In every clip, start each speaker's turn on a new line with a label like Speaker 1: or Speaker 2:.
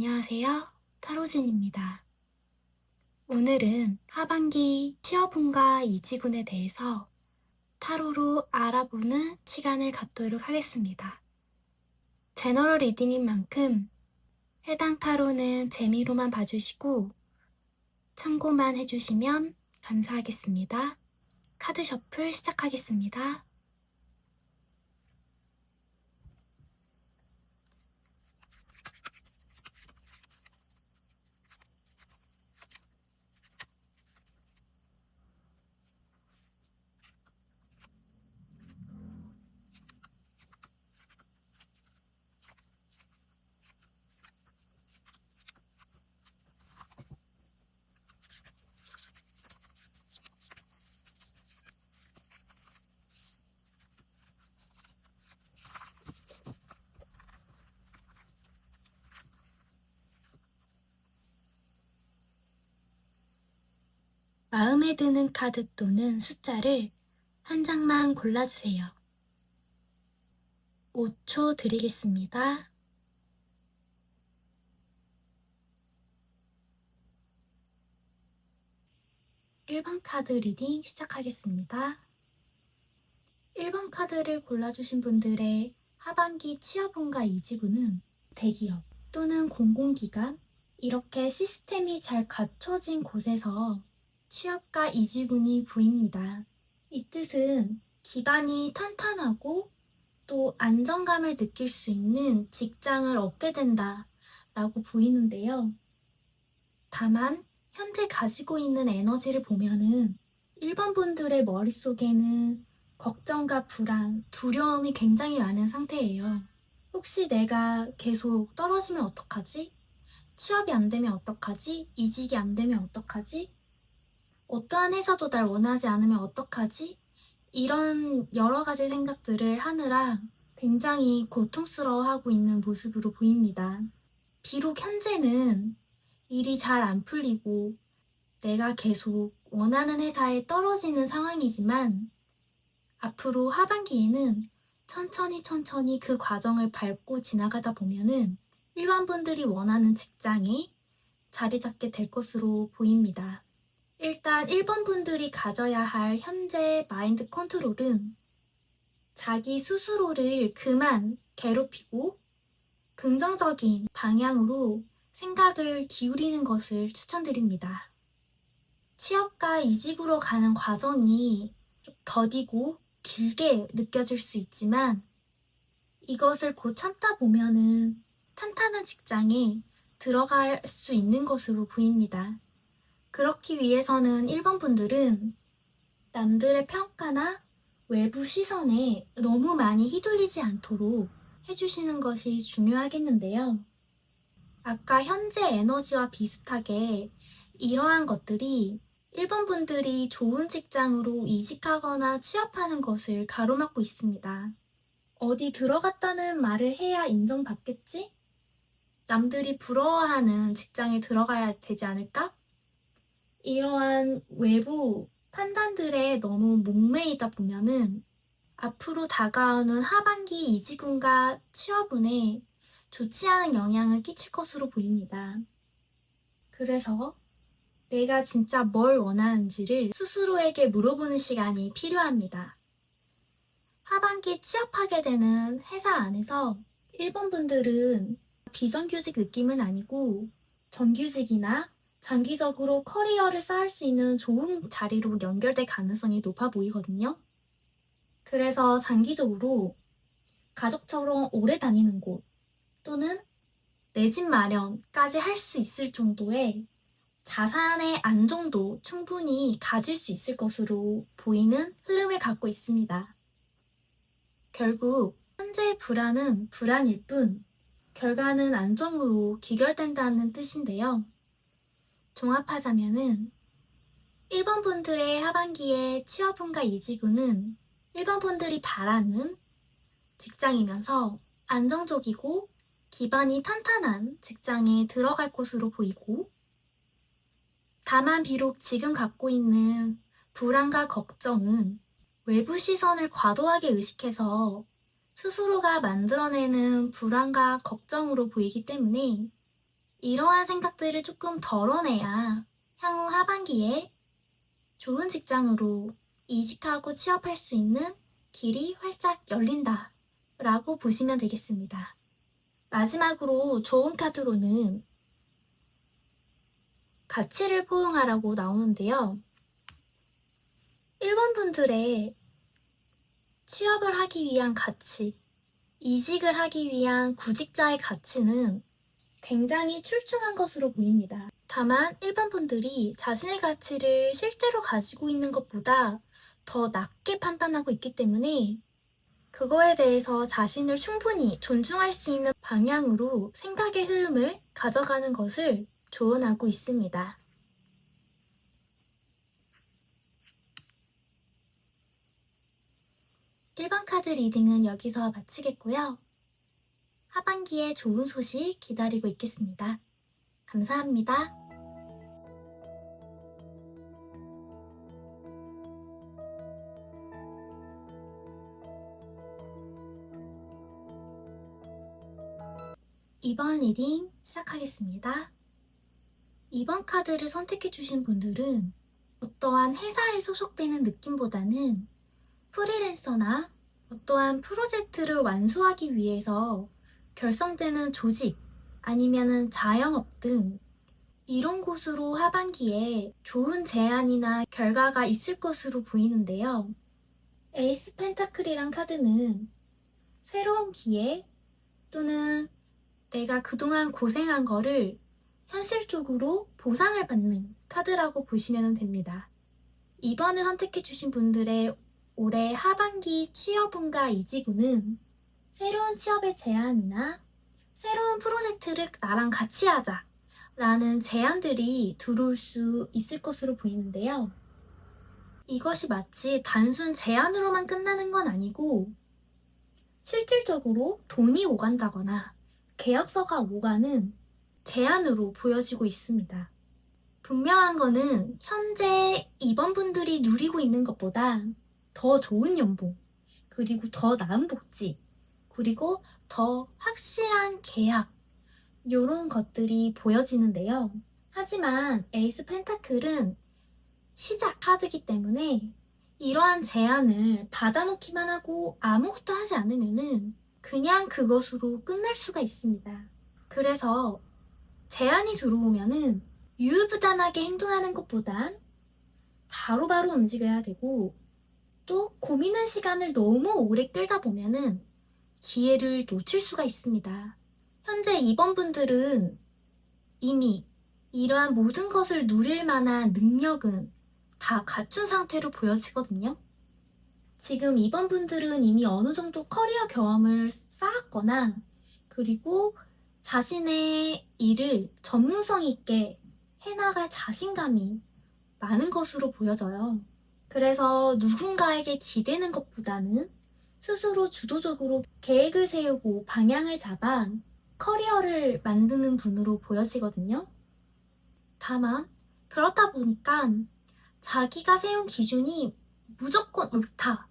Speaker 1: 안녕하세요. 타로진입니다. 오늘은 하반기 취업운과 이지군에 대해서 타로로 알아보는 시간을 갖도록 하겠습니다. 제너럴 리딩인 만큼 해당 타로는 재미로만 봐주시고 참고만 해주시면 감사하겠습니다. 카드 셔플 시작하겠습니다. 마음에 드는 카드 또는 숫자를 한 장만 골라주세요. 5초 드리겠습니다. 일번 카드 리딩 시작하겠습니다. 1번 카드를 골라주신 분들의 하반기 취업운과 이직운은 대기업 또는 공공기관 이렇게 시스템이 잘 갖춰진 곳에서 취업과 이직운이 보입니다. 이 뜻은 기반이 탄탄하고 또 안정감을 느낄 수 있는 직장을 얻게 된다 라고 보이는데요. 다만 현재 가지고 있는 에너지를 보면은 1번 분들의 머릿속에는 걱정과 불안, 두려움이 굉장히 많은 상태예요. 혹시 내가 계속 떨어지면 어떡하지? 취업이 안 되면 어떡하지? 이직이 안 되면 어떡하지? 어떠한 회사도 날 원하지 않으면 어떡하지? 이런 여러 가지 생각들을 하느라 굉장히 고통스러워하고 있는 모습으로 보입니다. 비록 현재는 일이 잘 안 풀리고 내가 계속 원하는 회사에 떨어지는 상황이지만 앞으로 하반기에는 천천히 천천히 그 과정을 밟고 지나가다 보면은 일반 분들이 원하는 직장에 자리 잡게 될 것으로 보입니다. 일단 1번 분들이 가져야 할 현재 마인드 컨트롤은 자기 스스로를 그만 괴롭히고 긍정적인 방향으로 생각을 기울이는 것을 추천드립니다. 취업과 이직으로 가는 과정이 좀 더디고 길게 느껴질 수 있지만 이것을 곧 참다 보면은 탄탄한 직장에 들어갈 수 있는 것으로 보입니다. 그렇기 위해서는 1번 분들은 남들의 평가나 외부 시선에 너무 많이 휘둘리지 않도록 해주시는 것이 중요하겠는데요. 아까 현재 에너지와 비슷하게 이러한 것들이 1번 분들이 좋은 직장으로 이직하거나 취업하는 것을 가로막고 있습니다. 어디 들어갔다는 말을 해야 인정받겠지? 남들이 부러워하는 직장에 들어가야 되지 않을까? 이러한 외부 판단들에 너무 목매이다 보면은 앞으로 다가오는 하반기 이직운과 취업운에 좋지 않은 영향을 끼칠 것으로 보입니다. 그래서 내가 진짜 뭘 원하는지를 스스로에게 물어보는 시간이 필요합니다. 하반기 취업하게 되는 회사 안에서 1번 분들은 비정규직 느낌은 아니고 정규직이나 장기적으로 커리어를 쌓을 수 있는 좋은 자리로 연결될 가능성이 높아 보이거든요. 그래서 장기적으로 가족처럼 오래 다니는 곳 또는 내 집 마련까지 할 수 있을 정도의 자산의 안정도 충분히 가질 수 있을 것으로 보이는 흐름을 갖고 있습니다. 결국 현재의 불안은 불안일 뿐 결과는 안정으로 귀결된다는 뜻인데요. 종합하자면은 1번 분들의 하반기에 취업운과 이직운은 1번 분들이 바라는 직장이면서 안정적이고 기반이 탄탄한 직장에 들어갈 것으로 보이고 다만 비록 지금 갖고 있는 불안과 걱정은 외부 시선을 과도하게 의식해서 스스로가 만들어내는 불안과 걱정으로 보이기 때문에 이러한 생각들을 조금 덜어내야 향후 하반기에 좋은 직장으로 이직하고 취업할 수 있는 길이 활짝 열린다 라고 보시면 되겠습니다. 마지막으로 좋은 카드로는 가치를 포용하라고 나오는데요. 1번 분들의 취업을 하기 위한 가치, 이직을 하기 위한 구직자의 가치는 굉장히 출중한 것으로 보입니다. 다만 1번 분들이 자신의 가치를 실제로 가지고 있는 것보다 더 낮게 판단하고 있기 때문에 그거에 대해서 자신을 충분히 존중할 수 있는 방향으로 생각의 흐름을 가져가는 것을 조언하고 있습니다. 일번 카드 리딩은 여기서 마치겠고요. 하반기에 좋은 소식 기다리고 있겠습니다. 감사합니다. 이번 리딩 시작하겠습니다. 이번 카드를 선택해 주신 분들은 어떠한 회사에 소속되는 느낌보다는 프리랜서나 어떠한 프로젝트를 완수하기 위해서 결성되는 조직 아니면은 자영업 등 이런 곳으로 하반기에 좋은 제안이나 결과가 있을 것으로 보이는데요. 에이스 펜타클이란 카드는 새로운 기회 또는 내가 그동안 고생한 거를 현실적으로 보상을 받는 카드라고 보시면 됩니다. 이번을 선택해주신 분들의 올해 하반기 취업운과 이직운은 새로운 취업의 제안이나 새로운 프로젝트를 나랑 같이 하자 라는 제안들이 들어올 수 있을 것으로 보이는데요. 이것이 마치 단순 제안으로만 끝나는 건 아니고 실질적으로 돈이 오간다거나 계약서가 오가는 제안으로 보여지고 있습니다. 분명한 거는 현재 입원분들이 누리고 있는 것보다 더 좋은 연봉, 그리고 더 나은 복지, 그리고 더 확실한 계약, 이런 것들이 보여지는데요. 하지만 에이스 펜타클은 시작 카드기 때문에 이러한 제안을 받아놓기만 하고 아무것도 하지 않으면은 그냥 그것으로 끝날 수가 있습니다. 그래서 제안이 들어오면은 유유부단하게 행동하는 것보단 바로바로 움직여야 되고 또 고민한 시간을 너무 오래 끌다 보면은 기회를 놓칠 수가 있습니다. 현재 이번 분들은 이미 이러한 모든 것을 누릴 만한 능력은 다 갖춘 상태로 보여지거든요. 지금 이번 분들은 이미 어느 정도 커리어 경험을 쌓았거나 그리고 자신의 일을 전문성 있게 해나갈 자신감이 많은 것으로 보여져요. 그래서 누군가에게 기대는 것보다는 스스로 주도적으로 계획을 세우고 방향을 잡아 커리어를 만드는 분으로 보여지거든요. 다만, 그렇다 보니까 자기가 세운 기준이 무조건 옳다.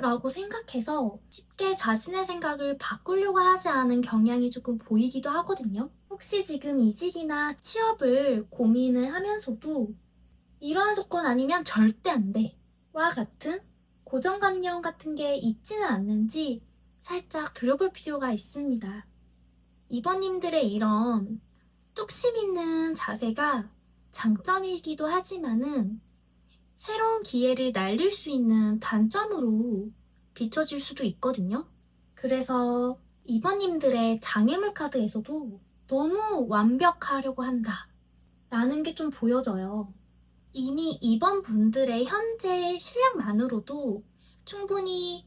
Speaker 1: 라고 생각해서 쉽게 자신의 생각을 바꾸려고 하지 않은 경향이 조금 보이기도 하거든요. 혹시 지금 이직이나 취업을 고민을 하면서도 이러한 조건 아니면 절대 안 돼. 와 같은 고정관념 같은 게 있지는 않는지 살짝 들여볼 필요가 있습니다. 이번님들의 이런 뚝심 있는 자세가 장점이기도 하지만은 새로운 기회를 날릴 수 있는 단점으로 비춰질 수도 있거든요. 그래서 이번님들의 장애물 카드에서도 너무 완벽하려고 한다. 라는 게 좀 보여져요. 이미 이번 분들의 현재 실력만으로도 충분히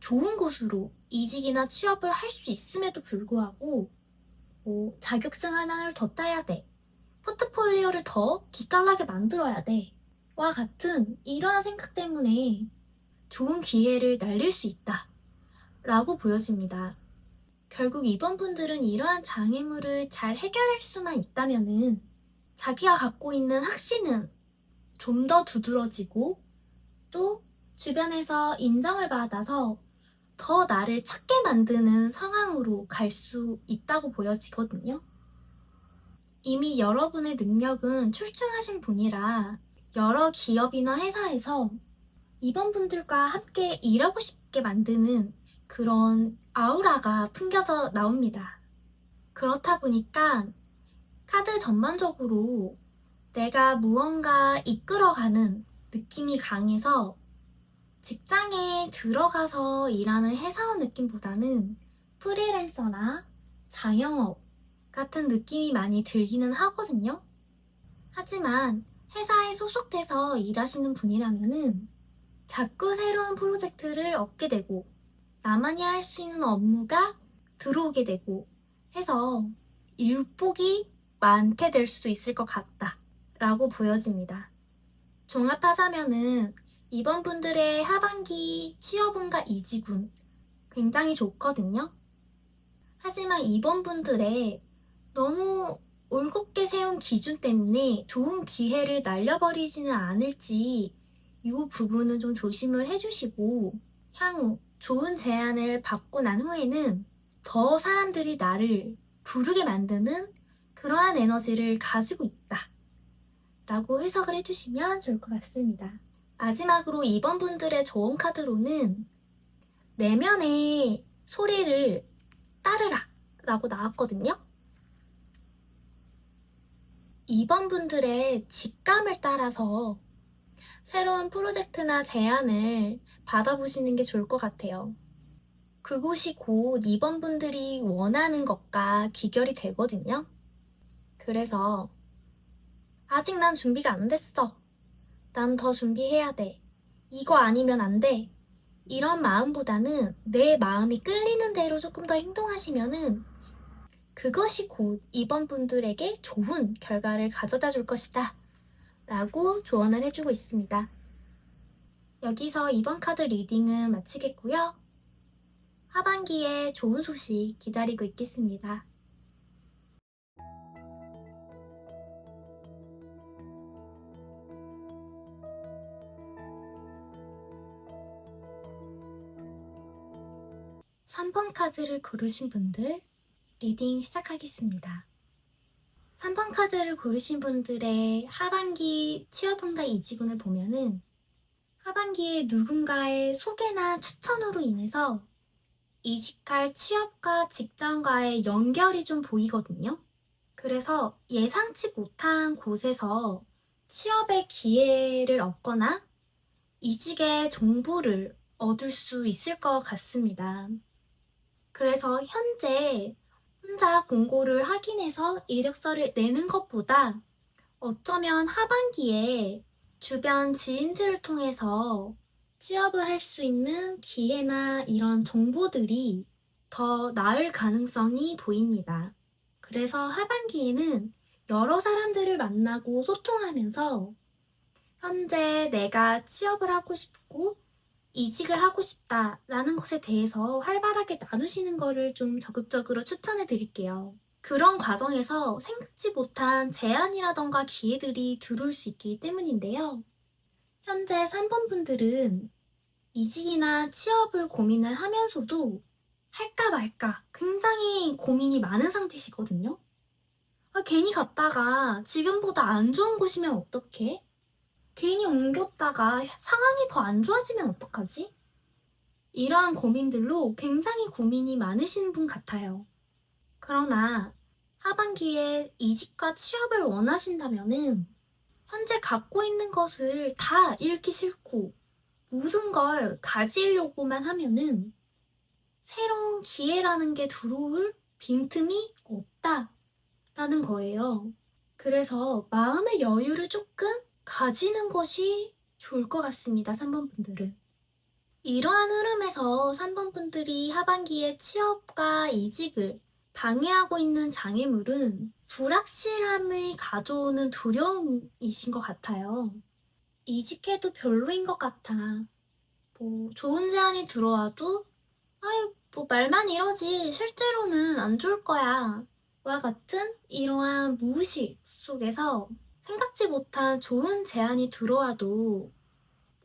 Speaker 1: 좋은 곳으로 이직이나 취업을 할 수 있음에도 불구하고 뭐 자격증 하나를 더 따야 돼. 포트폴리오를 더 기깔나게 만들어야 돼. 와 같은 이러한 생각 때문에 좋은 기회를 날릴 수 있다. 라고 보여집니다. 결국 이번 분들은 이러한 장애물을 잘 해결할 수만 있다면은 자기가 갖고 있는 확신은 좀 더 두드러지고 또 주변에서 인정을 받아서 더 나를 찾게 만드는 상황으로 갈 수 있다고 보여지거든요. 이미 여러분의 능력은 출중하신 분이라 여러 기업이나 회사에서 이번 분들과 함께 일하고 싶게 만드는 그런 아우라가 풍겨져 나옵니다. 그렇다 보니까 카드 전반적으로 내가 무언가 이끌어가는 느낌이 강해서 직장에 들어가서 일하는 회사원 느낌보다는 프리랜서나 자영업 같은 느낌이 많이 들기는 하거든요. 하지만 회사에 소속돼서 일하시는 분이라면은 자꾸 새로운 프로젝트를 얻게 되고 나만이 할 수 있는 업무가 들어오게 되고 해서 일복이 많게 될 수도 있을 것 같다 라고 보여집니다. 종합하자면은 이번 분들의 하반기 취업운과 이직운 굉장히 좋거든요. 하지만 이번 분들의 너무 올곧게 세운 기준 때문에 좋은 기회를 날려버리지는 않을지 이 부분은 좀 조심을 해주시고 향후 좋은 제안을 받고 난 후에는 더 사람들이 나를 부르게 만드는 그러한 에너지를 가지고 있다. 라고 해석을 해주시면 좋을 것 같습니다. 마지막으로 이번 분들의 좋은 카드로는 내면의 소리를 따르라 라고 나왔거든요. 이번 분들의 직감을 따라서 새로운 프로젝트나 제안을 받아보시는 게 좋을 것 같아요. 그곳이 곧 이번 분들이 원하는 것과 귀결이 되거든요. 그래서 아직 난 준비가 안 됐어. 난 더 준비해야 돼. 이거 아니면 안 돼. 이런 마음보다는 내 마음이 끌리는 대로 조금 더 행동하시면은 그것이 곧 이번 분들에게 좋은 결과를 가져다 줄 것이다. 라고 조언을 해주고 있습니다. 여기서 이번 카드 리딩은 마치겠고요. 하반기에 좋은 소식 기다리고 있겠습니다. 삼번 카드를 고르신 분들 리딩 시작하겠습니다. 3번 카드를 고르신 분들의 하반기 취업운과 이직운을 보면은 하반기에 누군가의 소개나 추천으로 인해서 이직할 취업과 직장과의 연결이 좀 보이거든요. 그래서 예상치 못한 곳에서 취업의 기회를 얻거나 이직의 정보를 얻을 수 있을 것 같습니다. 그래서 현재 혼자 공고를 확인해서 이력서를 내는 것보다 어쩌면 하반기에 주변 지인들을 통해서 취업을 할 수 있는 기회나 이런 정보들이 더 나을 가능성이 보입니다. 그래서 하반기에는 여러 사람들을 만나고 소통하면서 현재 내가 취업을 하고 싶고 이직을 하고 싶다라는 것에 대해서 활발하게 나누시는 것을 좀 적극적으로 추천해 드릴게요. 그런 과정에서 생각지 못한 제안이라던가 기회들이 들어올 수 있기 때문인데요. 현재 3번 분들은 이직이나 취업을 고민을 하면서도 할까 말까 굉장히 고민이 많은 상태시거든요. 아, 괜히 갔다가 지금보다 안 좋은 곳이면 어떡해? 괜히 옮겼다가 상황이 더 안 좋아지면 어떡하지? 이러한 고민들로 굉장히 고민이 많으신 분 같아요. 그러나 하반기에 이직과 취업을 원하신다면은 현재 갖고 있는 것을 다 잃기 싫고 모든 걸 가지려고만 하면은 새로운 기회라는 게 들어올 빈틈이 없다라는 거예요. 그래서 마음의 여유를 조금 가지는 것이 좋을 것 같습니다. 3번 분들은. 이러한 흐름에서 3번 분들이 하반기에 취업과 이직을 방해하고 있는 장애물은 불확실함을 가져오는 두려움이신 것 같아요. 이직해도 별로인 것 같아. 뭐, 좋은 제안이 들어와도, 아유, 뭐, 말만 이러지. 실제로는 안 좋을 거야. 와 같은 이러한 무의식 속에서 생각지 못한 좋은 제안이 들어와도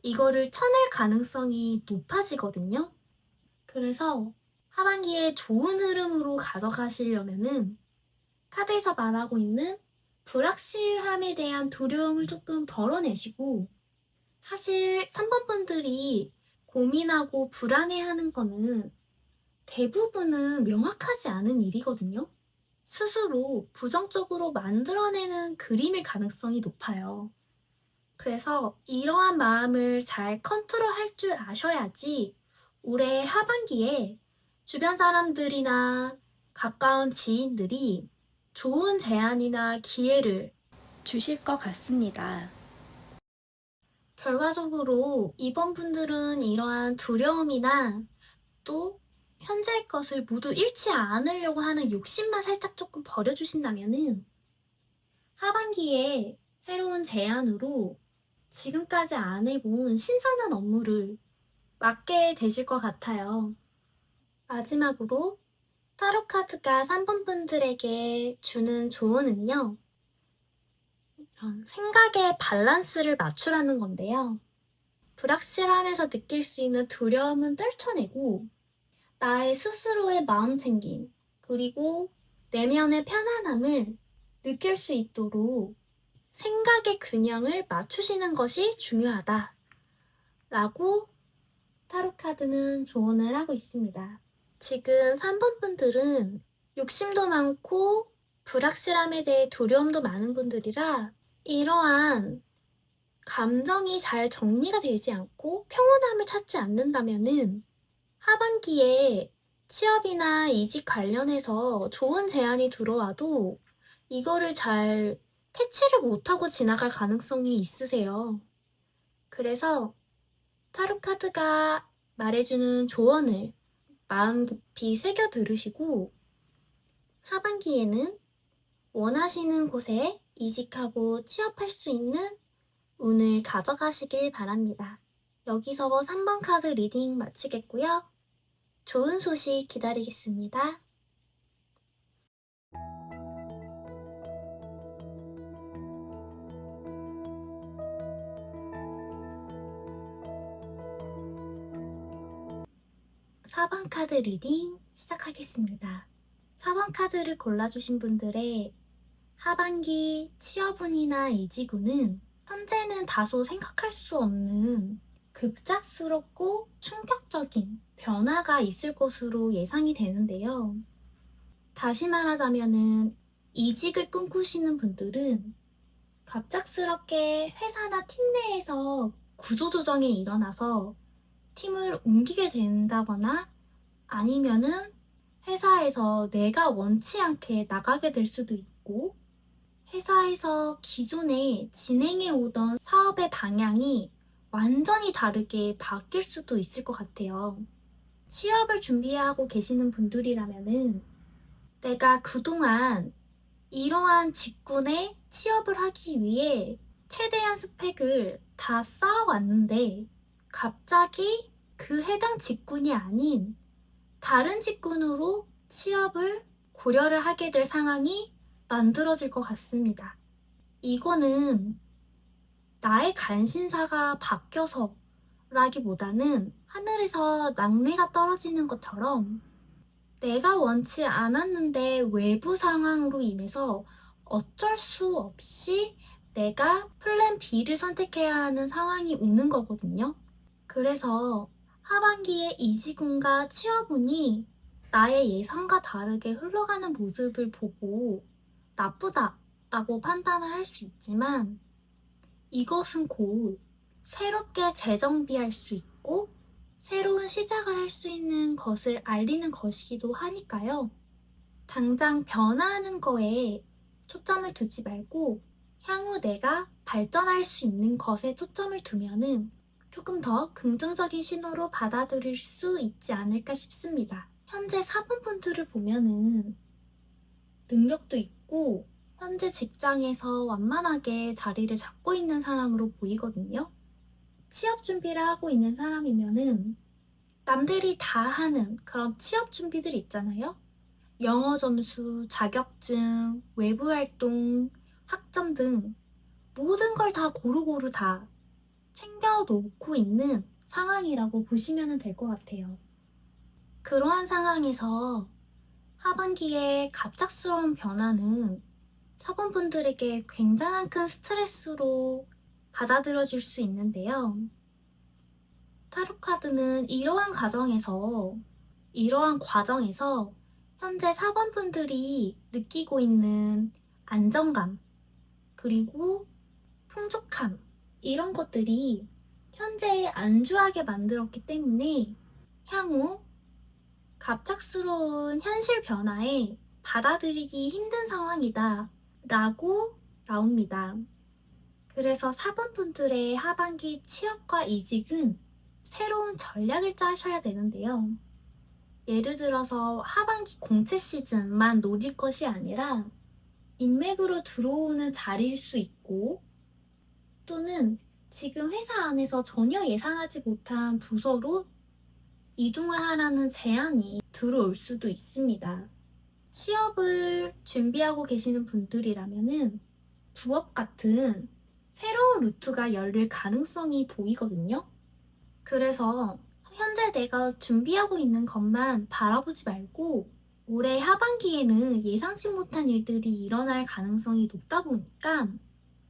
Speaker 1: 이거를 쳐낼 가능성이 높아지거든요. 그래서 하반기에 좋은 흐름으로 가져가시려면은 카드에서 말하고 있는 불확실함에 대한 두려움을 조금 덜어내시고 사실 3번 분들이 고민하고 불안해하는 거는 대부분은 명확하지 않은 일이거든요. 스스로 부정적으로 만들어내는 그림일 가능성이 높아요. 그래서 이러한 마음을 잘 컨트롤할 줄 아셔야지 올해 하반기에 주변 사람들이나 가까운 지인들이 좋은 제안이나 기회를 주실 것 같습니다. 결과적으로 이번 분들은 이러한 두려움이나 또 현재의 것을 모두 잃지 않으려고 하는 욕심만 살짝 조금 버려주신다면은 하반기에 새로운 제안으로 지금까지 안 해본 신선한 업무를 맡게 되실 것 같아요. 마지막으로 타로 카드가 3번 분들에게 주는 조언은요. 생각의 밸런스를 맞추라는 건데요. 불확실함에서 느낄 수 있는 두려움은 떨쳐내고 나의 스스로의 마음 챙김 그리고 내면의 편안함을 느낄 수 있도록 생각의 균형을 맞추시는 것이 중요하다. 라고 타로카드는 조언을 하고 있습니다. 지금 3번 분들은 욕심도 많고 불확실함에 대해 두려움도 많은 분들이라 이러한 감정이 잘 정리가 되지 않고 평온함을 찾지 않는다면은 하반기에 취업이나 이직 관련해서 좋은 제안이 들어와도 이거를 잘 캐치를 못하고 지나갈 가능성이 있으세요. 그래서 타로 카드가 말해주는 조언을 마음 깊이 새겨 들으시고 하반기에는 원하시는 곳에 이직하고 취업할 수 있는 운을 가져가시길 바랍니다. 여기서 3번 카드 리딩 마치겠고요. 좋은 소식 기다리겠습니다. 사번 카드 리딩 시작하겠습니다. 4번 카드를 골라주신 분들의 하반기 취업운이나 이직운은 현재는 다소 생각할 수 없는 급작스럽고 충격적인 변화가 있을 것으로 예상이 되는데요. 다시 말하자면은 이직을 꿈꾸시는 분들은 갑작스럽게 회사나 팀 내에서 구조조정이 일어나서 팀을 옮기게 된다거나 아니면은 회사에서 내가 원치 않게 나가게 될 수도 있고 회사에서 기존에 진행해 오던 사업의 방향이 완전히 다르게 바뀔 수도 있을 것 같아요. 취업을 준비하고 계시는 분들이라면은 내가 그동안 이러한 직군에 취업을 하기 위해 최대한 스펙을 다 쌓아왔는데 갑자기 그 해당 직군이 아닌 다른 직군으로 취업을 고려를 하게 될 상황이 만들어질 것 같습니다. 이거는 나의 간신사가 바뀌어서 라기보다는 하늘에서 낙뢰가 떨어지는 것처럼 내가 원치 않았는데 외부 상황으로 인해서 어쩔 수 없이 내가 플랜 B를 선택해야 하는 상황이 오는 거거든요. 그래서 하반기에 이직운과 취업운이 나의 예상과 다르게 흘러가는 모습을 보고 나쁘다 라고 판단을 할 수 있지만 이것은 곧 새롭게 재정비할 수 있고 새로운 시작을 할 수 있는 것을 알리는 것이기도 하니까요. 당장 변화하는 거에 초점을 두지 말고 향후 내가 발전할 수 있는 것에 초점을 두면은 조금 더 긍정적인 신호로 받아들일 수 있지 않을까 싶습니다. 현재 4번 분들을 보면은 능력도 있고 현재 직장에서 완만하게 자리를 잡고 있는 사람으로 보이거든요. 취업 준비를 하고 있는 사람이면은 남들이 다 하는 그런 취업 준비들 있잖아요. 영어 점수, 자격증, 외부 활동, 학점 등 모든 걸 다 고루고루 다 챙겨 놓고 있는 상황이라고 보시면 될 것 같아요. 그러한 상황에서 하반기에 갑작스러운 변화는 4번 분들에게 굉장한 큰 스트레스로 받아들여질 수 있는데요. 타로 카드는 이러한 과정에서 이러한 과정에서 현재 4번 분들이 느끼고 있는 안정감 그리고 풍족함 이런 것들이 현재에 안주하게 만들었기 때문에 향후 갑작스러운 현실 변화에 받아들이기 힘든 상황이다 라고 나옵니다. 그래서 4번 분들의 하반기 취업과 이직은 새로운 전략을 짜셔야 되는데요. 예를 들어서 하반기 공채 시즌만 노릴 것이 아니라 인맥으로 들어오는 자리일 수 있고 또는 지금 회사 안에서 전혀 예상하지 못한 부서로 이동을 하라는 제안이 들어올 수도 있습니다. 취업을 준비하고 계시는 분들이라면은 부업 같은 새로운 루트가 열릴 가능성이 보이거든요. 그래서 현재 내가 준비하고 있는 것만 바라보지 말고 올해 하반기에는 예상치 못한 일들이 일어날 가능성이 높다 보니까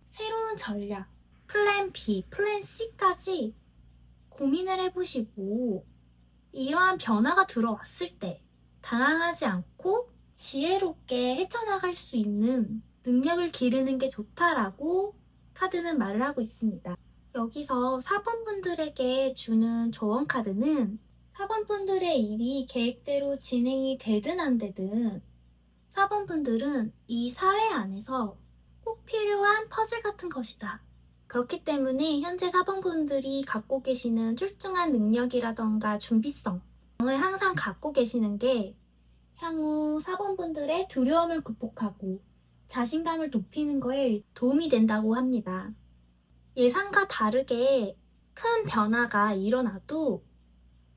Speaker 1: 새로운 전략, 플랜 B, 플랜 C까지 고민을 해보시고 이러한 변화가 들어왔을 때 당황하지 않고 지혜롭게 헤쳐나갈 수 있는 능력을 기르는 게 좋다라고 카드는 말을 하고 있습니다. 여기서 4번 분들에게 주는 조언 카드는 4번 분들의 일이 계획대로 진행이 되든 안 되든 4번 분들은 이 사회 안에서 꼭 필요한 퍼즐 같은 것이다. 그렇기 때문에 현재 4번 분들이 갖고 계시는 출중한 능력이라던가 준비성을 항상 갖고 계시는 게 향후 4번 분들의 두려움을 극복하고 자신감을 높이는 거에 도움이 된다고 합니다. 예상과 다르게 큰 변화가 일어나도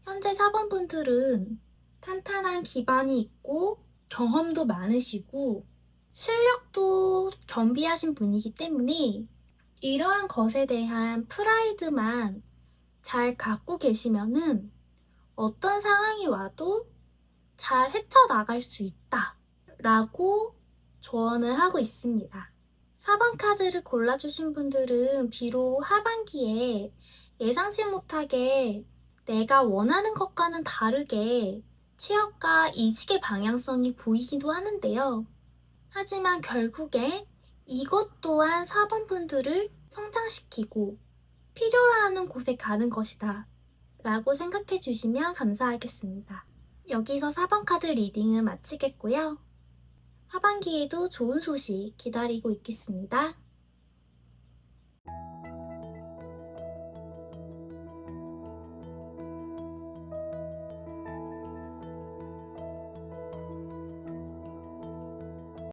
Speaker 1: 현재 4번 분들은 탄탄한 기반이 있고 경험도 많으시고 실력도 겸비하신 분이기 때문에 이러한 것에 대한 프라이드만 잘 갖고 계시면은 어떤 상황이 와도 잘 헤쳐나갈 수 있다 라고 조언을 하고 있습니다. 4번 카드를 골라주신 분들은 비록 하반기에 예상치 못하게 내가 원하는 것과는 다르게 취업과 이직의 방향성이 보이기도 하는데요. 하지만 결국에 이것 또한 4번 분들을 성장시키고 필요로 하는 곳에 가는 것이다. 라고 생각해 주시면 감사하겠습니다. 여기서 4번 카드 리딩은 마치겠고요. 하반기에도 좋은 소식 기다리고 있겠습니다.